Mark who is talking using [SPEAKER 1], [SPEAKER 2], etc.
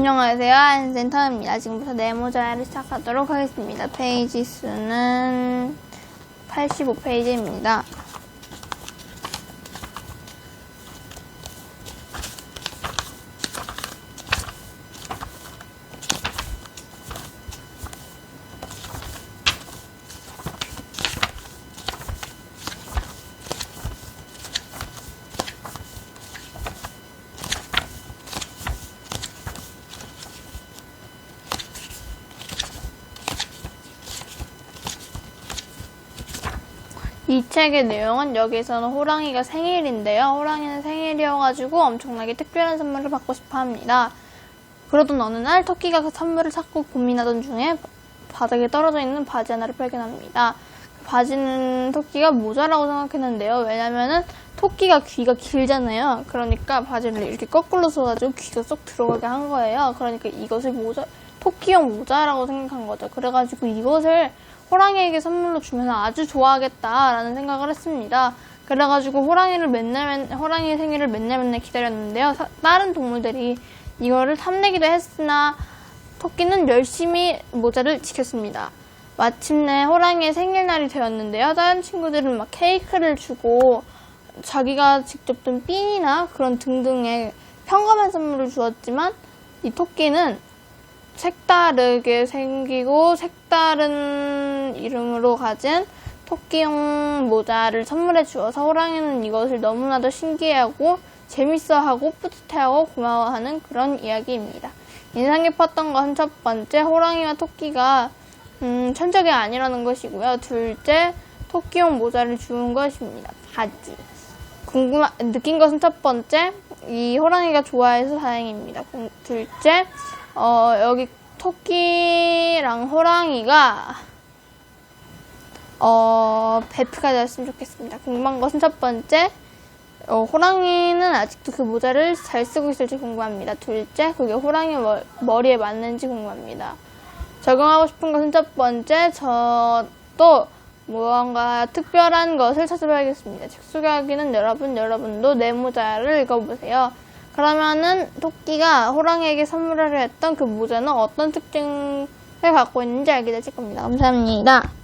[SPEAKER 1] 안녕하세요. 안센터입니다. 지금부터 네모자를 시작하도록 하겠습니다. 페이지 수는 85페이지입니다. 이 책의 내용은 여기서는 호랑이가 생일인데요. 호랑이는 생일이어가지고 엄청나게 특별한 선물을 받고 싶어 합니다. 그러던 어느 날 토끼가 그 선물을 찾고 고민하던 중에 바닥에 떨어져 있는 바지 하나를 발견합니다. 그 바지는 토끼가 모자라고 생각했는데요. 왜냐면은 토끼가 귀가 길잖아요. 그러니까 바지를 이렇게 거꾸로 써가지고 귀가 쏙 들어가게 한 거예요. 그러니까 이것을 모자, 토끼용 모자라고 생각한 거죠. 그래가지고 이것을 호랑이에게 선물로 주면 아주 좋아하겠다라는 생각을 했습니다. 그래가지고 호랑이를 맨날, 맨- 호랑이의 생일을 맨날 맨날 기다렸는데요. 사- 다른 동물들이 이거를 탐내기도 했으나 토끼는 열심히 모자를 지켰습니다. 마침내 호랑이의 생일날이 되었는데요. 다른 친구들은 막 케이크를 주고 자기가 직접 든 핀이나 그런 등등의 평범한 선물을 주었지만 이 토끼는 색다르게 생기고 색다른 이름으로 가진 토끼용 모자를 선물해 주어서 호랑이는 이것을 너무나도 신기해하고 재밌어하고 뿌듯해하고 고마워하는 그런 이야기입니다. 인상 깊었던 것은 첫 번째 호랑이와 토끼가 음, 천적이 아니라는 것이고요. 둘째 토끼용 모자를 주운 것입니다. 바지. 궁금 느낀 것은 첫 번째 이 호랑이가 좋아해서 다행입니다. 공- 둘째 어, 여기 토끼랑 호랑이가 어, 베프가 되었으면 좋겠습니다. 궁금한 것은 첫 번째 어, 호랑이는 아직도 그 모자를 잘 쓰고 있을지 궁금합니다. 둘째 그게 호랑이 머, 머리에 맞는지 궁금합니다. 적용하고 싶은 것은 첫 번째 저도 무언가 특별한 것을 찾아봐야겠습니다. 책 소개하기는 여러분, 여러분도 내 모자를 읽어보세요. 그러면은 토끼가 호랑이에게 선물을 했던 그 모자는 어떤 특징을 갖고 있는지 알게 되실 겁니다. 감사합니다.